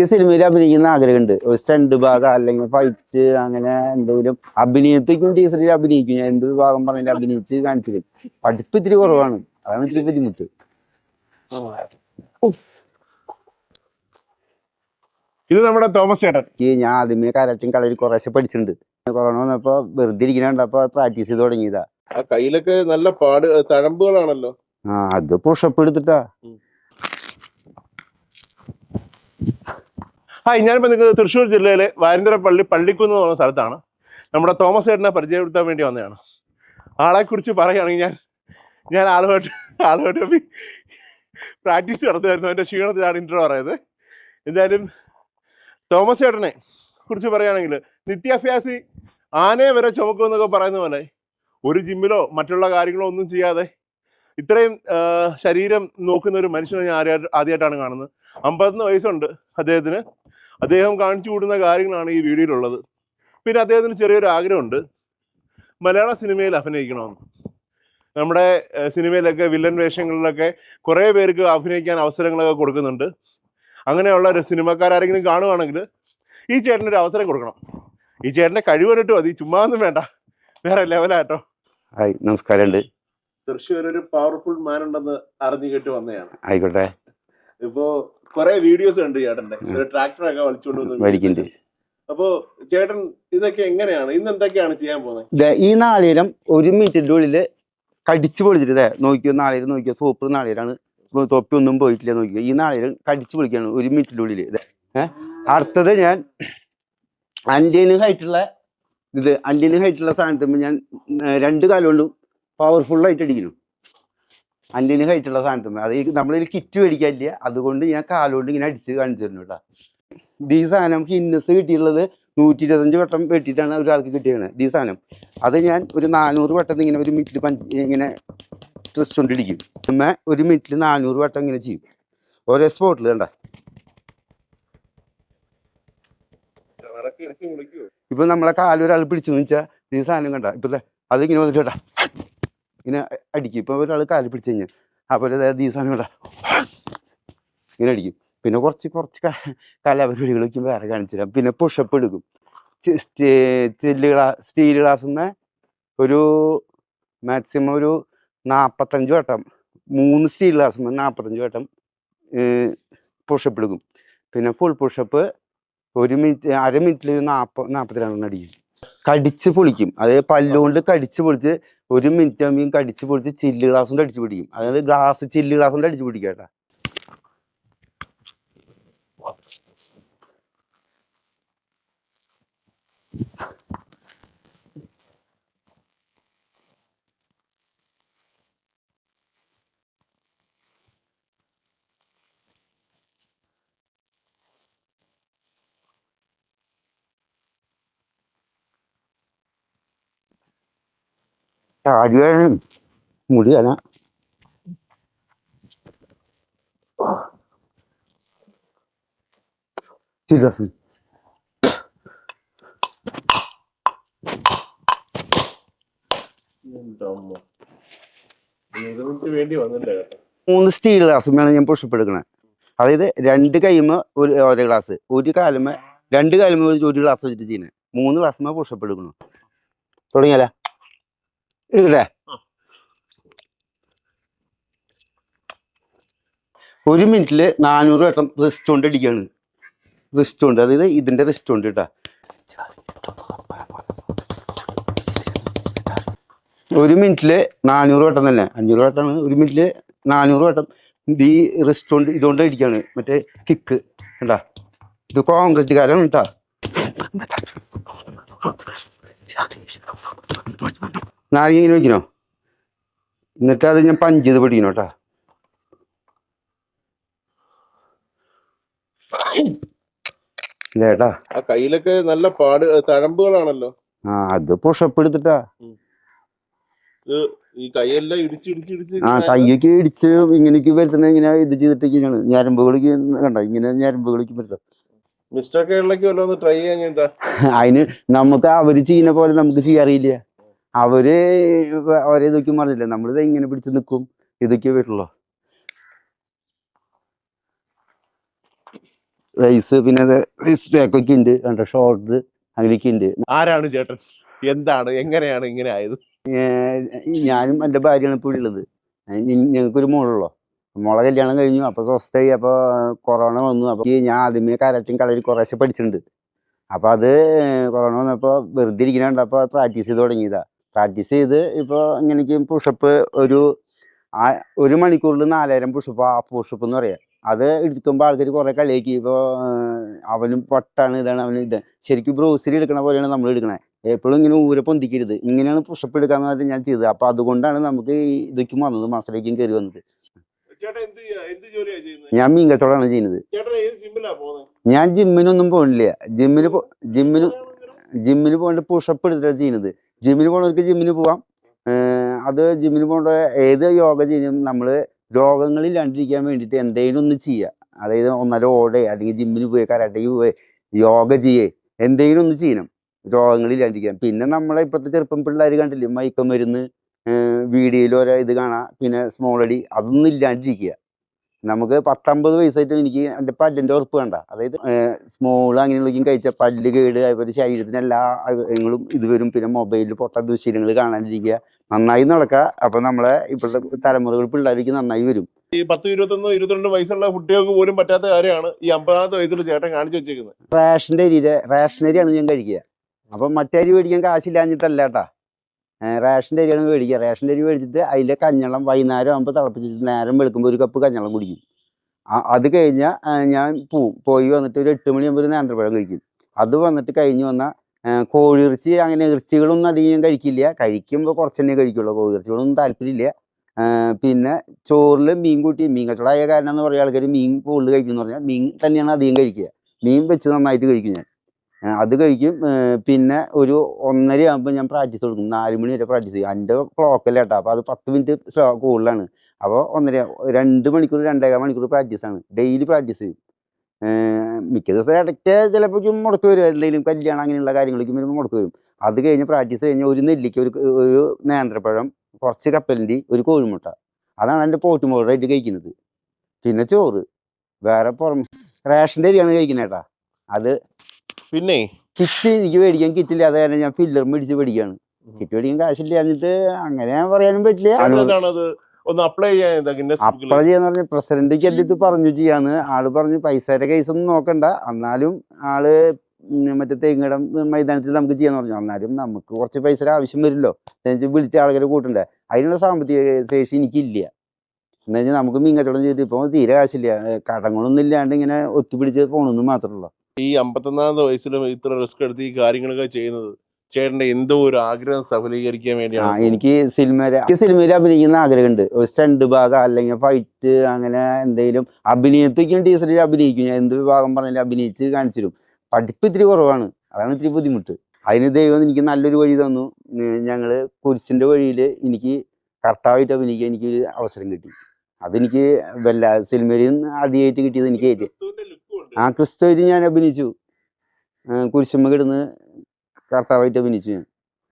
ഈ സിനിമയിൽ അഭിനയിക്കുന്ന ആഗ്രഹമുണ്ട്. ഒരു സ്റ്റണ്ട് ഭാഗം അല്ലെങ്കിൽ ഫൈറ്റ് അങ്ങനെ എന്തെങ്കിലും അഭിനയത്തേക്കും ടീച്ചറിൽ അഭിനയിക്കും. ഞാൻ എന്ത് ഭാഗം പറഞ്ഞാലും അഭിനയിച്ച് കാണിച്ചു തരും. പഠിപ്പ് ഇത്തിരി കുറവാണ്. അതാണ് ഇത്തിരി ബുദ്ധിമുട്ട്. ഇത് നമ്മുടെ തോമസ് ചേട്ടൻ. ഈ ഞാൻ ആദ്യമേ കരാട്ടും കളരി കുറേശ്ശെ പഠിച്ചിട്ടുണ്ട്. കൊറോണ വന്നപ്പോ വെറുതെ ഇരിക്കണപ്പോ പ്രാക്ടീസ് ചെയ്ത് തുടങ്ങിയതാ. ആ കയ്യിലൊക്കെ നല്ല പാട് തഴമ്പുകളാണല്ലോ. ആ അത് പുഷപ്പ് എടുത്തിട്ടാ. ഹായ് ഞാനിപ്പോൾ നിൽക്കുന്നത് തൃശ്ശൂർ ജില്ലയിലെ വാരന്തരപ്പള്ളി പള്ളിക്കുന്ന് എന്ന് പറഞ്ഞ സ്ഥലത്താണ്. നമ്മുടെ തോമസ് ചേട്ടനെ പരിചയപ്പെടുത്താൻ വേണ്ടി വന്നതാണ്. ആളെക്കുറിച്ച് പറയുകയാണെങ്കിൽ ഞാൻ ഞാൻ ആളുമായിട്ട് ആളുമായിട്ട് പ്രാക്ടീസ് നടത്തുമായിരുന്നു. എന്റെ ക്ഷീണത്തിലാണ് ഇൻട്രോ പറയുന്നത്. എന്തായാലും തോമസ് ചേട്ടനെ കുറിച്ച് പറയുകയാണെങ്കിൽ നിത്യാഭ്യാസി ആനയെ വരെ ചുമക്കുമെന്നൊക്കെ പറയുന്ന പോലെ ഒരു ജിമ്മിലോ മറ്റുള്ള കാര്യങ്ങളോ ഒന്നും ചെയ്യാതെ ഇത്രയും ശരീരം നോക്കുന്ന ഒരു മനുഷ്യനെ ഞാൻ ആദ്യമായിട്ട് ആദ്യമായിട്ടാണ് കാണുന്നത്. അമ്പത്തൊന്ന് വയസ്സുണ്ട് അദ്ദേഹത്തിന്. അദ്ദേഹം കാണിച്ചു കൂടുന്ന കാര്യങ്ങളാണ് ഈ വീഡിയോയിലുള്ളത്. പിന്നെ അദ്ദേഹത്തിന് ചെറിയൊരു ആഗ്രഹമുണ്ട്. മലയാള സിനിമയിൽ അഭിനയിക്കണമെന്ന്. നമ്മുടെ സിനിമയിലൊക്കെ വില്ലൻ വേഷങ്ങളിലൊക്കെ കുറേ പേർക്ക് അഭിനയിക്കാൻ അവസരങ്ങളൊക്കെ കൊടുക്കുന്നുണ്ട്. അങ്ങനെയുള്ള ഒരു സിനിമക്കാരെങ്കിലും കാണുവാണെങ്കിൽ ഈ ചേട്ടനൊരു അവസരം കൊടുക്കണം. ഈ ചേട്ടന്റെ കഴിവ് കണ്ടിട്ട് മതി. ചുമ്മാ ഒന്നും വേണ്ട. വേറെ ലെവലാട്ടോ. ഹായ് നമസ്കാരമുണ്ട്. തൃശ്ശൂർ ഒരു പവർഫുൾ മാൻ ഉണ്ടെന്ന് അറിഞ്ഞു കേട്ട് വന്നതാണ്. ആയിക്കോട്ടെ. ഇപ്പോ കുറെ വീഡിയോസ് ഉണ്ട് ചേട്ടന്റെ ഒരു ട്രാക്ടറൊക്കെ വലിച്ചുകൊണ്ട് വലിക്കുന്നുണ്ട് അപ്പോ ചേട്ടൻ ഇതൊക്കെ എങ്ങനെയാണ്? ഇന്ന് എന്തൊക്കെയാണ് ചെയ്യാൻ പോകുന്നത് ഈ നാളികേരം ഒരു മിനിറ്റിന്റെ ഉള്ളിൽ കടിച്ചു പൊളിച്ചിട്ട് നോക്കിയോ നാളികേരം നോക്കിയോ സൂപ്പർ നാളികേരാണ്. തൊപ്പി ഒന്നും പോയിട്ടില്ല നോക്കിയോ. ഈ നാളികേരം കടിച്ചു പൊളിക്കാണ് ഒരു മിനിറ്റിന്റെ ഉള്ളിൽ. ഏഹ് അടുത്തത് ഞാൻ അന്ത്യന് ഹൈറ്റുള്ള ഇത് അന്ത്യന് ഹൈറ്റുള്ള സാധനത്തുമ്പോൾ ഞാൻ രണ്ട് കാലം കൊണ്ടും പവർഫുൾ ആയിട്ട് അടിക്കുന്നു. അന്ത്യന് ഹൈറ്റുള്ള സാധനത്തിന് അത് ഈ നമ്മളൊരു കിറ്റ് മേടിക്കാനില്ല. അതുകൊണ്ട് ഞാൻ കാലുകൊണ്ട് ഇങ്ങനെ അടിച്ച് കാണിച്ചു തരുന്നു കേട്ടോ. ഈ സാധനം ഹിന്നസ് കിട്ടിയിട്ടുള്ളത് നൂറ്റി ഇരുപത്തഞ്ച് വട്ടം വെട്ടിയിട്ടാണ് ഒരാൾക്ക് കിട്ടിയത് ഈ സാധനം. അത് ഞാൻ ഒരു നാനൂറ് വട്ടം ഇങ്ങനെ ഒരു മിനിറ്റിൽ പഞ്ച് ഇങ്ങനെ ട്വിസ്റ്റ് കൊണ്ടിരിക്കും നമ്മൾ ഒരു മിനിറ്റിൽ നാനൂറ് വട്ടം ഇങ്ങനെ ചെയ്യും. ഓരോ സ്പോട്ടിൽ കണ്ട. ഇപ്പൊ നമ്മളെ കാലൊരാൾ പിടിച്ചു വെച്ചാൽ ഈ സാധനം കണ്ട. ഇപ്പൊ അതിങ്ങനെ വന്നിട്ട് കേട്ടാ. ഇങ്ങനെ അടിക്കും. ഇപ്പോൾ ഒരാൾ കാൽ പിടിച്ചു കഴിഞ്ഞാൽ. അപ്പോൾ ഈ സാധനം ഇവിടെ ഇങ്ങനെ അടിക്കും. പിന്നെ കുറച്ച് കുറച്ച് കലാപരിപാടികൾ വയ്ക്കും വേറെ കാണിച്ചു തരാം. പിന്നെ പുഷപ്പ് എടുക്കും. ചില്ല് ഗ്ലാ സ്റ്റീൽ ഗ്ലാസ്സിന്ന് ഒരു മാക്സിമം ഒരു നാൽപ്പത്തഞ്ച് വട്ടം മൂന്ന് സ്റ്റീൽ ഗ്ലാസ് നാൽപ്പത്തഞ്ച് വട്ടം പുഷപ്പ് എടുക്കും. പിന്നെ ഫുൾ പുഷപ്പ് ഒരു മിനിറ്റ് അര മിനിറ്റിൽ ഒരു നാൽപ്പ നാൽപ്പത്തിരണ്ടെണ്ണം അടിക്കും. കടിച്ച് പൊളിക്കും. അതായത് പല്ലുകൊണ്ട് കടിച്ച് പൊളിച്ച് ഒരു മിനിറ്റ് ആകുമ്പോൾ കടിച്ചു പൊടിച്ച് ചില്ല് ഗ്ലാസ് കൊണ്ട് അടിച്ചു പിടിക്കും. അതായത് ഗ്ലാസ് ചില്ല് ഗ്ലാസ് കൊണ്ട് അടിച്ച് പിടിക്കുക വേണ്ടി വന്നില്ല? കേട്ടോ മൂന്ന് സ്റ്റീൽ ഗ്ലാസ്സുമാണ് ഞാൻ പുഷപ്പ് എടുക്കണേ. അതായത് രണ്ട് കൈമ ഒരു ഓരോ ഗ്ലാസ് ഒരു കാലുമ രണ്ട് കാലുമ ഒരു ഒരു ഗ്ലാസ് വെച്ചിട്ട് ചെയ്യുന്നത് മൂന്ന് ഗ്ലാസ്സുമ പുഷപ്പ് എടുക്കണം. തുടങ്ങിയാല? എടുക്കട്ടെ ഒരു മിനിറ്റിൽ നാനൂറ് വട്ടം റിസ്റ്റ് കൊണ്ട് അടിക്കുകയാണ് റിസ്റ്റ് കൊണ്ട് അതായത് ഇതിന്റെ റിസ്റ്റ് കൊണ്ട് കേട്ടാ ഒരു മിനിറ്റിൽ നാനൂറ് വട്ടം തന്നെ. അഞ്ഞൂറ് വട്ടമാണ്. ഒരു മിനിറ്റിൽ നാനൂറ് വട്ടം ഈ റിസ്റ്റ് കൊണ്ട് ഇതുകൊണ്ട് അടിക്കാണ് മറ്റേ കിക്ക് കണ്ടാ? ഇത് കോൺക്രീറ്റ് കോൺക്രീറ്റുകാരാണ് കേട്ടാ നാരങ്ങ ഇങ്ങനെ വയ്ക്കണോ എന്നിട്ട് അത് ഞാൻ പഞ്ച് ചെയ്ത് പിടിക്കണോ കേട്ടാ ആ കയ്യിലൊക്കെ നല്ല പാട് തഴമ്പുകളാണല്ലോ. ആ അത് പുഷപ്പ് എടുത്തിട്ടാ. ഈ കൈയെല്ലാം ഇടിച്ച് ഇടിച്ച് ഇടിച്ച് ആ കയ്യൊക്കെ ഇടിച്ച് ഇങ്ങനെയൊക്കെ വരുത്തുന്ന ഇങ്ങനെ ഇത് ചെയ്തിട്ടൊക്കെയാണ്. ഞരമ്പുകളിക്ക് കണ്ട? ഇങ്ങനെ ഞരമ്പുകളിക്ക് വരുത്താം. ഒന്ന് ട്രൈ ചെയ്യാൻ അതിന് നമുക്ക് അവർ ചെയ്യുന്ന പോലെ നമുക്ക് ചെയ്യാറിയില്ല അവർ അവരെ ഒരേ ഇതൊക്കെ പറഞ്ഞില്ലേ നമ്മളിത് ഇങ്ങനെ പിടിച്ച് നിൽക്കും ഇതൊക്കെ വരുള്ളൂ. റൈസ് പിന്നെ റൈസ് പാക്കൊക്കെ ഉണ്ട് കണ്ടോ? ഷോർട്ട് അങ്ങനെയൊക്കെ ഉണ്ട് ആരാണ് ചേട്ടൻ? എന്താണ്? എങ്ങനെയാണ് ഇങ്ങനെ ആയത്? ഞാനും എന്റെ ഭാര്യയാണ് ഇപ്പോൾ ഉള്ളത്. ഞങ്ങൾക്കൊരു മോളുള്ളൂ. മോളെ കല്യാണം കഴിഞ്ഞു. അപ്പോൾ സ്വസ്ഥയായി. അപ്പോൾ കൊറോണ വന്നു. അപ്പോൾ ഞാൻ ആദ്യമേ കരാട്ടിയും കളരി കുറേശ്ശെ പഠിച്ചിട്ടുണ്ട്. അപ്പോൾ അത് കൊറോണ വന്നപ്പോൾ വെറുതെ ഇരിക്കുന്നുണ്ട് അപ്പോൾ പ്രാക്ടീസ് ചെയ്ത് തുടങ്ങിയതാ. പ്രാക്ടീസ് ചെയ്ത് ഇപ്പോൾ ഇങ്ങനെയൊക്കെ പുഷപ്പ് ഒരു ആ- ഒരു മണിക്കൂറിൽ നാലായിരം പുഷപ്പ് ആ പുഷപ്പ് എന്ന് പറയാം. അത് എടുക്കുമ്പോൾ ആൾക്കാർ കുറേ കളിയാക്കി. ഇപ്പോൾ അവനും പൊട്ടാണ് ഇതാണ് അവന് ഇത്. ശരിക്കും ബ്രോസറി എടുക്കണ പോലെയാണ് നമ്മൾ എടുക്കണേ. എപ്പോഴും ഇങ്ങനെ ഊരെ പൊന്തിക്കരുത്. ഇങ്ങനെയാണ് പുഷപ്പ് എടുക്കാന്ന് പറഞ്ഞാൽ ഞാൻ ചെയ്തത്. അപ്പൊ അതുകൊണ്ടാണ് നമുക്ക് ഈ ഇതൊക്കെ വന്നത് മസിലേക്കും കയറി വന്നത്. ഞാൻ മീൻ കച്ചവടമാണ് ചെയ്യുന്നത്? ഞാൻ ജിമ്മിനൊന്നും പോകണില്ല ജിമ്മിന് പോ ജിമ്മിന് ജിമ്മിന് പോകേണ്ട പുഷപ്പ് എടുത്തിട്ടാണ് ചെയ്യുന്നത്. ജിമ്മിന് പോകണവർക്ക് ജിമ്മിന് പോവാം. അത് ജിമ്മിന് പോകേണ്ട ഏത് യോഗ ചെയ്യും നമ്മൾ രോഗങ്ങളില്ലാണ്ടിരിക്കാൻ വേണ്ടിയിട്ട് എന്തെങ്കിലും ഒന്ന് ചെയ്യുക അതായത് ഒന്നര ഓടെ അല്ലെങ്കിൽ ജിമ്മിന് പോയി കരാട്ടയ്ക്ക് പോയി യോഗ ചെയ്യേ. എന്തെങ്കിലും ഒന്ന് ചെയ്യണം. രോഗങ്ങളില്ലാണ്ടിരിക്കാൻ പിന്നെ നമ്മളെ ഇപ്പോഴത്തെ ചെറുപ്പം പിള്ളേർ കണ്ടില്ലേ മയക്കം മരുന്ന് വീഡിയോയിൽ ഓരോ ഇത് കാണാം. പിന്നെ സ്മോൾ അടി അതൊന്നും ഇല്ലാണ്ടിരിക്കുക. നമുക്ക് പത്തൊമ്പത് വയസ്സായിട്ട് എനിക്ക് എന്റെ പല്ലിന്റെ ഉറപ്പ് വേണ്ട. അതായത് സ്മോൾ അങ്ങനെയുള്ളതും കഴിച്ച പല്ല് കേട് അതുപോലെ ശരീരത്തിന് എല്ലാ അംഗങ്ങളും ഇത് വരും. പിന്നെ മൊബൈലിൽ പൊട്ട ദുശീലങ്ങൾ കാണാണ്ടിരിക്കുക നന്നായി നടക്കുക. അപ്പം നമ്മളെ ഇപ്പോഴത്തെ തലമുറകൾ പിള്ളേർക്ക് നന്നായി വരും. ഈ പത്ത് ഇരുപത്തൊന്ന് ഇരുപത്തിരണ്ട് വയസ്സുള്ള കുട്ടികൾക്ക് പോലും പറ്റാത്ത കാര്യമാണ് ഈ അമ്പതാമത്തെ വയസ്സിൽ ചേട്ടൻ കാണിച്ചു വെച്ചേക്കുന്നത്. റേഷന്റെ അരിയുടെ റേഷനരിയാണ് ഞാൻ കഴിക്കുക. അപ്പം മറ്റേ അരി മേടിക്കാൻ കാശില്ലാഞ്ഞിട്ടല്ല കേട്ടാ. റേഷന്റെ അരിയാണ് മേടിക്കുക. റേഷന്റെ അരി മേടിച്ചിട്ട് അതിലെ കഞ്ഞളം വൈകുന്നേരം ആകുമ്പോൾ തിളപ്പിച്ചിട്ട് നേരം വെളുക്കുമ്പോൾ ഒരു കപ്പ് കഞ്ഞളം കുടിക്കും. അത് കഴിഞ്ഞാൽ ഞാൻ പോവും പോയി വന്നിട്ട് ഒരു എട്ട് മണിയാകുമ്പോൾ ഒരു നേന്ത്രപ്പഴം കഴിക്കും. അത് വന്നിട്ട് കഴിഞ്ഞ് വന്നാൽ കോഴിയിറച്ചി അങ്ങനെ ഇറച്ചികളൊന്നും അധികം കഴിക്കില്ല. കഴിക്കുമ്പോൾ കുറച്ച് തന്നെ കഴിക്കുള്ളൂ. കോഴിയിറച്ചികളൊന്നും താല്പര്യമില്ല. ആ, പിന്നെ ചോറിൽ മീൻ കൂട്ടി മീൻ കച്ചവടമായ കാരണം എന്ന് പറയുക ആൾക്കാർ മീൻ കൂടുതൽ കഴിക്കും പറഞ്ഞാൽ മീൻ തന്നെയാണ് അധികം കഴിക്കുക. മീൻ വെച്ച് നന്നായിട്ട് കഴിക്കും ഞാൻ. അത് കഴിക്കും. പിന്നെ ഒരു ഒന്നര ആകുമ്പോൾ ഞാൻ പ്രാക്ടീസ് കൊടുക്കും. നാല് മണി വരെ പ്രാക്ടീസ് ചെയ്യും. എന്റെ ക്ലോക്കല്ല കേട്ടോ? അപ്പോൾ അത് പത്ത് മിനിറ്റ് കൂടുതലാണ്. അപ്പോൾ ഒന്നര രണ്ട് മണിക്കൂർ രണ്ടേകാൽ മണിക്കൂർ പ്രാക്ടീസാണ് ഡെയിലി പ്രാക്ടീസ് ചെയ്യും. മിക്ക ദിവസം ഇടയ്ക്ക് ചിലപ്പോഴേക്കും മുടക്ക് വരും. എന്തെങ്കിലും കല്യാണം അങ്ങനെയുള്ള കാര്യങ്ങളൊക്കെ വരുമ്പോൾ മുടക്ക് വരും. അത് കഴിഞ്ഞ് പ്രാക്ടീസ് കഴിഞ്ഞ് ഒരു നെല്ലിക്ക ഒരു ഒരു നേന്ത്രപ്പഴം കുറച്ച് കപ്പലിന്റെ ഒരു കോഴിമുട്ട. അതാണ് എന്റെ പോട്ടുമോളായിട്ട് കഴിക്കുന്നത്. പിന്നെ ചോറ്. വേറെ പുറം റേഷന്റെ അരിയാണ് കഴിക്കുന്നത് കേട്ടാ. അത് പിന്നെ കിറ്റ് എനിക്ക് മേടിക്കാൻ കിറ്റില്ല. അത് കാരണം ഞാൻ ഫില്ലർ മേടിച്ച് മേടിക്കാണ്. കിറ്റ് മേടിക്കാൻ കാശില്ല എന്നിട്ട് അങ്ങനെ ഞാൻ പറയാനും പറ്റില്ല. ഒന്ന് അപ്ലൈ അപ്പള ചെയ്യാന്ന് പറഞ്ഞ പ്രസിഡന്റിക്ക് എന്നിട്ട് പറഞ്ഞു ചെയ്യാന്ന്. ആൾ പറഞ്ഞു പൈസയുടെ കേസ് ഒന്നും നോക്കണ്ട. എന്നാലും ആൾ മറ്റേ തേങ്ങടം മൈതാനത്തിൽ നമുക്ക് ചെയ്യാന്ന് പറഞ്ഞു. എന്നാലും നമുക്ക് കുറച്ച് പൈസയുടെ ആവശ്യം വരുമല്ലോ. എന്നുവെച്ചാൽ വിളിച്ച ആളുകളെ കൂട്ടണ്ടേ? അതിനുള്ള സാമ്പത്തിക ശേഷി എനിക്കില്ല. എന്നുവെച്ചാൽ നമുക്ക് മീൻ കച്ചവടം ചെയ്തിട്ട് ഇപ്പോൾ തീരെ കാശില്ല. കടങ്ങളൊന്നും ഇല്ലാണ്ട് ഇങ്ങനെ ഒത്തുപിടിച്ച് പോകണമെന്ന് മാത്രമേ ഉള്ളൂ. ഈ അമ്പത്തൊന്നാമത്തെ വയസ്സിലും ഇത്ര റിസ്ക് എടുത്ത് ഈ കാര്യങ്ങളൊക്കെ ചെയ്യുന്നത്. ചേട്ടന്റെ എന്തോ ഒരു ആഗ്രഹം സഫലീകരിക്കാൻ ആ വേണ്ടിയാണ് എനിക്ക് സിനിമയിൽ എനിക്ക് സിനിമയിൽ അഭിനയിക്കുന്ന ആഗ്രഹമുണ്ട്. ഒരു സ്റ്റണ്ട് ഭാഗം അല്ലെങ്കിൽ ഫൈറ്റ് അങ്ങനെ എന്തെങ്കിലും അഭിനയത്തേക്കും ടീച്ചറിൽ അഭിനയിക്കും. ഞാൻ എന്ത് വിഭാഗം പറഞ്ഞാലും അഭിനയിച്ച് കാണിച്ചു തരും പഠിപ്പ് ഇത്തിരി കുറവാണ്. അതാണ് ഇത്തിരി ബുദ്ധിമുട്ട്. അതിന് ദൈവം എനിക്ക് നല്ലൊരു വഴി തന്നു. ഞങ്ങൾ ഞങ്ങൾ കുരിശിന്റെ വഴിയിൽ എനിക്ക് കർത്താവായിട്ട് അഭിനയിക്കാൻ എനിക്കൊരു അവസരം കിട്ടി. അതെനിക്ക് വല്ല സിനിമയിൽ ആദ്യമായിട്ട് കിട്ടിയത് എനിക്ക് ഏറ്റവും ആ ക്രിസ്തുവായിട്ട് ഞാൻ അഭിനയിച്ചു. കുരിശുമ്മ കിടന്ന് കർത്താവായിട്ട് അഭിനയിച്ചു ഞാൻ.